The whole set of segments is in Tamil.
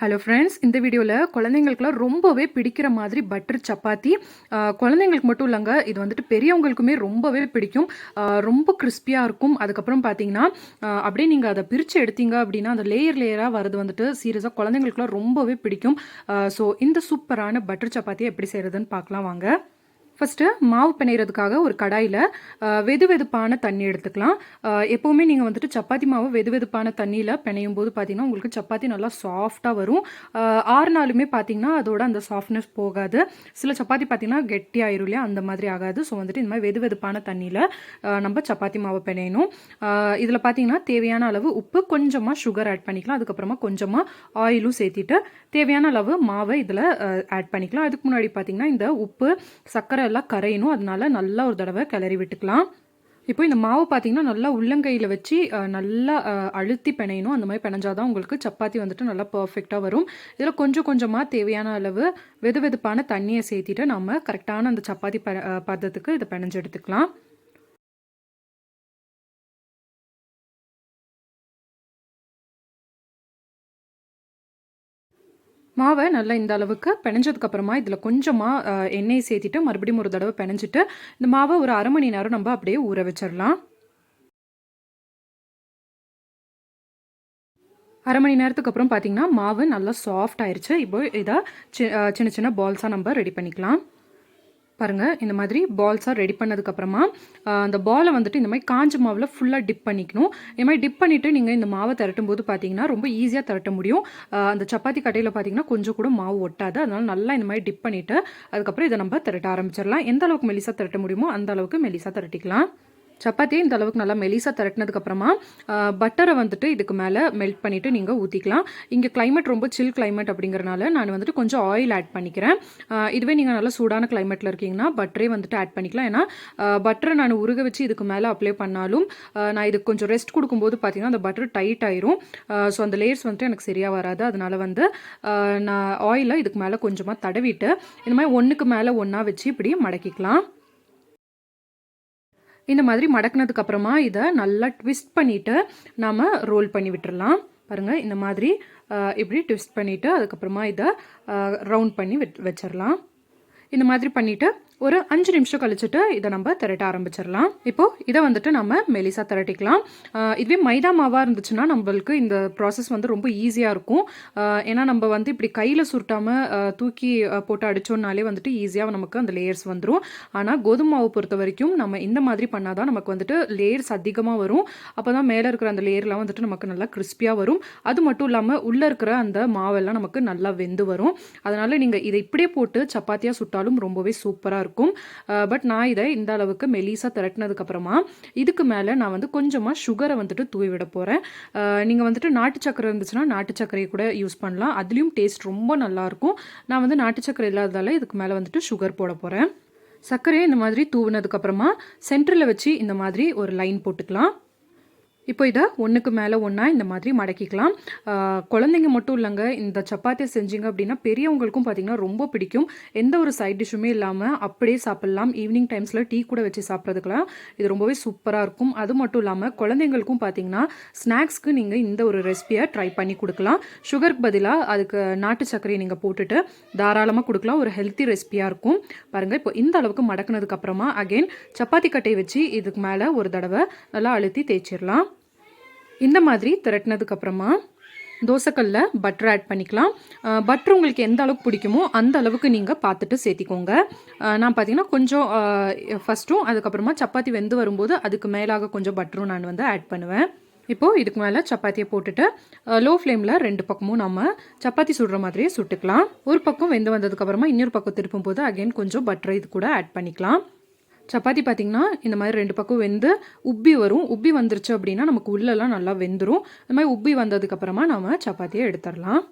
ஹலோ ஃப்ரெண்ட்ஸ் இந்த வீடியோவில் குழந்தைங்களுக்குலாம் ரொம்பவே பிடிக்கிற மாதிரி பட்டர் சப்பாத்தி. குழந்தைங்களுக்கு மட்டும் இல்லைங்க இது வந்துட்டு பெரியவங்களுக்குமே ரொம்பவே பிடிக்கும். ரொம்ப கிறிஸ்பியாக இருக்கும். அதுக்கப்புறம் பார்த்தீங்கன்னா அப்படியே நீங்கள் அதை பிரித்து எடுத்தீங்க அப்படின்னா அந்த லேயர் லேயராக வரது வந்துட்டு சீரியஸாக குழந்தைங்களுக்குலாம் ரொம்பவே பிடிக்கும். ஸோ இந்த சூப்பரான பட்டர் சப்பாத்தியை எப்படி செய்கிறதுன்னு பார்க்கலாம் வாங்க. ஃபஸ்ட்டு மாவு பிணையிறதுக்காக ஒரு கடாயில் வெது வெதுப்பான தண்ணி எடுத்துக்கலாம். எப்போவுமே நீங்கள் வந்துட்டு சப்பாத்தி மாவு வெது வெதுப்பான தண்ணியில் பிணையும் போது பார்த்தீங்கன்னா உங்களுக்கு சப்பாத்தி நல்லா சாஃப்டாக வரும். ஆறுனாலுமே ஆறு நாளுமே பார்த்தீங்கன்னா அதோட அந்த சாஃப்ட்னஸ் போகாது. சில சப்பாத்தி பார்த்தீங்கன்னா கெட்டியாயிரும் இல்லையா? அந்த மாதிரி ஆகாது. ஸோ வந்துட்டு இந்த மாதிரி வெது வெதுப்பான தண்ணியில் நம்ம சப்பாத்தி மாவு பிணையணும். இதில் பார்த்தீங்கன்னா தேவையான அளவு உப்பு கொஞ்சமாக சுகர் ஆட் பண்ணிக்கலாம். அதுக்கப்புறமா கொஞ்சமாக ஆயிலும் சேர்த்திட்டு தேவையான அளவு மாவை இதில் ஆட் பண்ணிக்கலாம். அதுக்கு முன்னாடி பார்த்தீங்கன்னா இந்த உப்பு சர்க்கரை எல்லாம் கரையணும். அதனால நல்லா ஒரு தடவை கிளறி விட்டுக்கலாம். இப்போ இந்த மாவு பார்த்தீங்கன்னா நல்லா உள்ளங்கையில் வச்சு நல்லா அழுத்தி பிணையணும். அந்த மாதிரி பிணைஞ்சாதான் உங்களுக்கு சப்பாத்தி வந்துட்டு நல்லா பர்ஃபெக்டாக வரும். இதில் கொஞ்சம் கொஞ்சமாக தேவையான அளவு வெது வெதுப்பான தண்ணியை சேர்த்திட்டு நம்ம கரெக்டான அந்த சப்பாத்தி ப பதத்துக்கு இதை பிணைஞ்சு எடுத்துக்கலாம். மாவை நல்லா இந்த அளவுக்கு பிணைஞ்சதுக்கு அப்புறமா இதில் கொஞ்சமாக எண்ணெய் சேர்த்திட்டு மறுபடியும் ஒரு தடவை பிணைஞ்சிட்டு இந்த மாவை ஒரு அரை மணி நேரம் நம்ம அப்படியே ஊற வச்சிடலாம். அரை மணி நேரத்துக்கு அப்புறம் பார்த்தீங்கன்னா மாவு நல்லா சாஃப்ட் ஆயிடுச்சு இப்போ இதை சி- சின்ன சின்ன பால்ஸாக நம்ம ரெடி பண்ணிக்கலாம். பாருங்கள் இந்த மாதிரி பால்ஸாக ரெடி பண்ணதுக்கப்புறமா அந்த பாலை வந்துட்டு இந்த மாதிரி காஞ்ச மாவில் ஃபுல்லாக டிப் பண்ணிக்கணும். இந்த மாதிரி டிப் பண்ணிவிட்டு நீங்கள் இந்த மாவை திரட்டும் போது பார்த்தீங்கன்னா ரொம்ப ஈஸியாக திரட்ட முடியும். அந்த சப்பாத்தி கட்டையில் பார்த்தீங்கன்னா கொஞ்சம் கூட மாவு ஒட்டாது. அதனால் நல்லா இந்த மாதிரி டிப் பண்ணிவிட்டு அதுக்கப்புறம் இதை நம்ம திரட்ட ஆரம்பிச்சிடலாம். எந்த அளவுக்கு மெலிசாக திரட்ட முடியுமோ அந்த அளவுக்கு மெலிசாக திரட்டிக்கலாம். சப்பாத்தியை இந்த அளவுக்கு நல்லா மெலிசாக திரட்டினதுக்கப்புறமா பட்டரை வந்துட்டு இதுக்கு மேலே மெல்ட் பண்ணிவிட்டு நீங்கள் ஊற்றிக்கலாம் இங்கே கிளைமேட் ரொம்ப சில் கிளைமேட் அப்படிங்கிறனால நான் வந்துட்டு கொஞ்சம் ஆயில் ஆட் பண்ணிக்கிறேன். இதுவே நீங்கள் நல்லா சூடான கிளைமேட்டில் இருக்கீங்கன்னா பட்டரே வந்துட்டு ஆட் பண்ணிக்கலாம். ஏன்னா பட்டரை நான் உருக வச்சு இதுக்கு மேலே அப்ளை பண்ணாலும் நான் இதுக்கு கொஞ்சம் ரெஸ்ட் கொடுக்கும்போது பார்த்தீங்கன்னா அந்த பட்டர் டைட் ஆயிரும். ஸோ அந்த லேயர்ஸ் வந்துட்டு எனக்கு சரியாக வராது. அதனால் வந்து நான் ஆயிலை இதுக்கு மேலே கொஞ்சமாக தடவிட்டு இந்த மாதிரி ஒன்றுக்கு மேலே ஒன்றா வச்சு இப்படி மடக்கிக்கலாம். இந்த மாதிரி மடக்குனதுக்கு அப்புறமா இதை நல்லா ட்விஸ்ட் பண்ணிவிட்டு நாம் ரோல் பண்ணி விட்டுடலாம் பாருங்கள் இந்த மாதிரி இப்படி ட்விஸ்ட் பண்ணிவிட்டு அதுக்கப்புறமா இதை ரவுண்ட் பண்ணி வெச் வச்சிடலாம் இந்த மாதிரி பண்ணிவிட்டு ஒரு அஞ்சு நிமிஷம் கழிச்சுட்டு இதை நம்ம திரட்ட ஆரம்பிச்சிடலாம். இப்போ இதை வந்துட்டு நம்ம மெலிசா திரட்டிக்கலாம். இதுவே மைதா மாவாக இருந்துச்சுன்னா நம்மளுக்கு இந்த ப்ராசஸ் வந்து ரொம்ப ஈஸியாக இருக்கும். ஏன்னா நம்ம வந்து இப்படி கையில் சுருட்டாமல் தூக்கி போட்டு அடித்தோம்னாலே வந்துட்டு ஈஸியாக நமக்கு அந்த லேயர்ஸ் வந்துடும் ஆனால் கோதுமை மாவு பொறுத்த வரைக்கும் நம்ம இந்த மாதிரி பண்ணாதான் நமக்கு வந்துட்டு லேயர்ஸ் அதிகமாக வரும். அப்போ தான் மேலே இருக்கிற அந்த லேயர்லாம் வந்துட்டு நமக்கு நல்லா கிறிஸ்பியாக வரும். அது மட்டும் இல்லாமல் உள்ளே இருக்கிற அந்த மாவெல்லாம் நமக்கு நல்லா வெந்து வரும். அதனால் நீங்கள் இதை இப்படியே போட்டு சப்பாத்தியாக சுட்டாலும் ரொம்பவே சூப்பராக இருக்கும். இருக்கும். பட் நான் இதை இந்த அளவுக்கு மெலிசாக திரட்டினதுக்கப்புறமா இதுக்கு மேலே நான் வந்து கொஞ்சமாக சுகரை வந்துட்டு தூவி விட போகிறேன் நீங்கள் வந்துட்டு நாட்டு சக்கரை இருந்துச்சுன்னா நாட்டு சக்கரையை கூட யூஸ் பண்ணலாம். அதுலேயும் டேஸ்ட் ரொம்ப நல்லாயிருக்கும் நான் வந்து நாட்டு சக்கரை இல்லாததால் இதுக்கு மேலே வந்துட்டு சுகர் போட போகிறேன் சர்க்கரையை இந்த மாதிரி தூவினதுக்கப்புறமா சென்டரில் வச்சு இந்த மாதிரி ஒரு லைன் போட்டுக்கலாம். இப்போ இதை ஒன்றுக்கு மேலே ஒன்றா இந்த மாதிரி மடக்கிக்கலாம். குழந்தைங்க மட்டும் இல்லைங்க இந்த சப்பாத்தியை செஞ்சீங்க அப்படின்னா பெரியவங்களுக்கும் பார்த்தீங்கன்னா ரொம்ப பிடிக்கும். எந்த ஒரு சைட் டிஷ்ஷுமே இல்லாமல் அப்படியே சாப்பிட்லாம். ஈவினிங் டைம்ஸில் டீ கூட வச்சு சாப்பிட்றதுக்கெல்லாம் இது ரொம்பவே சூப்பராக இருக்கும். அது மட்டும் இல்லாமல் குழந்தைங்களுக்கும் பார்த்தீங்கன்னா ஸ்நாக்ஸ்க்கு நீங்கள் இந்த ஒரு ரெசிபியை ட்ரை பண்ணி கொடுக்கலாம். சுகருக்கு பதிலாக அதுக்கு நாட்டு சர்க்கரையை நீங்கள் போட்டுட்டு தாராளமாக கொடுக்கலாம். ஒரு ஹெல்த்தி ரெசிபியாக இருக்கும். பாருங்கள் இப்போ இந்த அளவுக்கு மடக்கினதுக்கப்புறமா அகெயின் அகைன் சப்பாத்தி கட்டையை வச்சு இதுக்கு மேலே ஒரு தடவை நல்லா அழுத்தி தேய்ச்சிடலாம். இந்த மாதிரி திரட்டினதுக்கு அப்புறமா தோசைக்கல்ல பட்டர் ஆட் பண்ணிக்கலாம். பட்டர் உங்களுக்கு எந்த அளவுக்கு பிடிக்குமோ அந்த அளவுக்கு நீங்கள் பார்த்துட்டு சேர்த்திக்கோங்க. நான் பார்த்தீங்கன்னா கொஞ்சம் ஃபஸ்ட்டும் அதுக்கப்புறமா சப்பாத்தி வெந்து வரும்போது அதுக்கு மேலாக கொஞ்சம் பட்டரும் நான் வந்து ஆட் பண்ணுவேன். இப்போது இதுக்கு மேலே சப்பாத்தியை போட்டுட்டு லோ ஃப்ளேமில் ரெண்டு பக்கமும் நம்ம சப்பாத்தி சுடுற மாதிரியே சுட்டுக்கலாம். ஒரு பக்கம் வெந்து வந்ததுக்கப்புறமா இன்னொரு பக்கம் திருப்பும் போது அகைன் கொஞ்சம் பட்டரை இது கூட ஆட் பண்ணிக்கலாம். சப்பாத்தி பார்த்திங்கன்னா இந்த மாதிரி ரெண்டு பக்கம் வெந்து உப்பி வரும். உப்பி வந்துருச்சு அப்படின்னா நமக்கு உள்ளெல்லாம் நல்லா வெந்துடும் இந்த மாதிரி உப்பி வந்ததுக்கப்புறமா நம்ம சப்பாத்தியை எடுத்துடலாம்.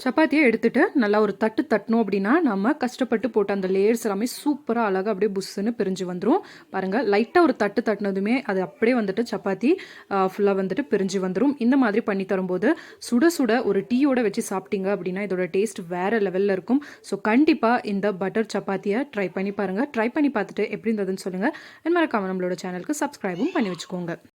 சப்பாத்தியை எடுத்துட்டு நல்லா ஒரு தட்டு தட்டணும் அப்படின்னா நம்ம கஷ்டப்பட்டு போட்ட அந்த லேயர்ஸ் எல்லாமே சூப்பராக அழகாக அப்படியே புஷ்ஷுன்னு பிரிஞ்சு வந்துடும் பாருங்கள் லைட்டாக ஒரு தட்டு தட்டினதுமே அது அப்படியே வந்துட்டு சப்பாத்தி ஃபுல்லாக வந்துட்டு பிரிஞ்சு வந்துடும் இந்த மாதிரி பண்ணி தரும்போது சுட சுட ஒரு டீயோட வச்சு சாப்பிட்டீங்க அப்படின்னா இதோட டேஸ்ட் வேறு லெவலில் இருக்கும். ஸோ கண்டிப்பாக இந்த பட்டர் சப்பாத்தியை ட்ரை பண்ணி பாருங்கள் ட்ரை பண்ணி பார்த்துட்டு எப்படி இருந்ததுன்னு சொல்லுங்கள் அண்ட் மறக்காமல் நம்மளோட சேனலுக்கு சப்ஸ்கிரைபும் பண்ணி வச்சுக்கோங்க.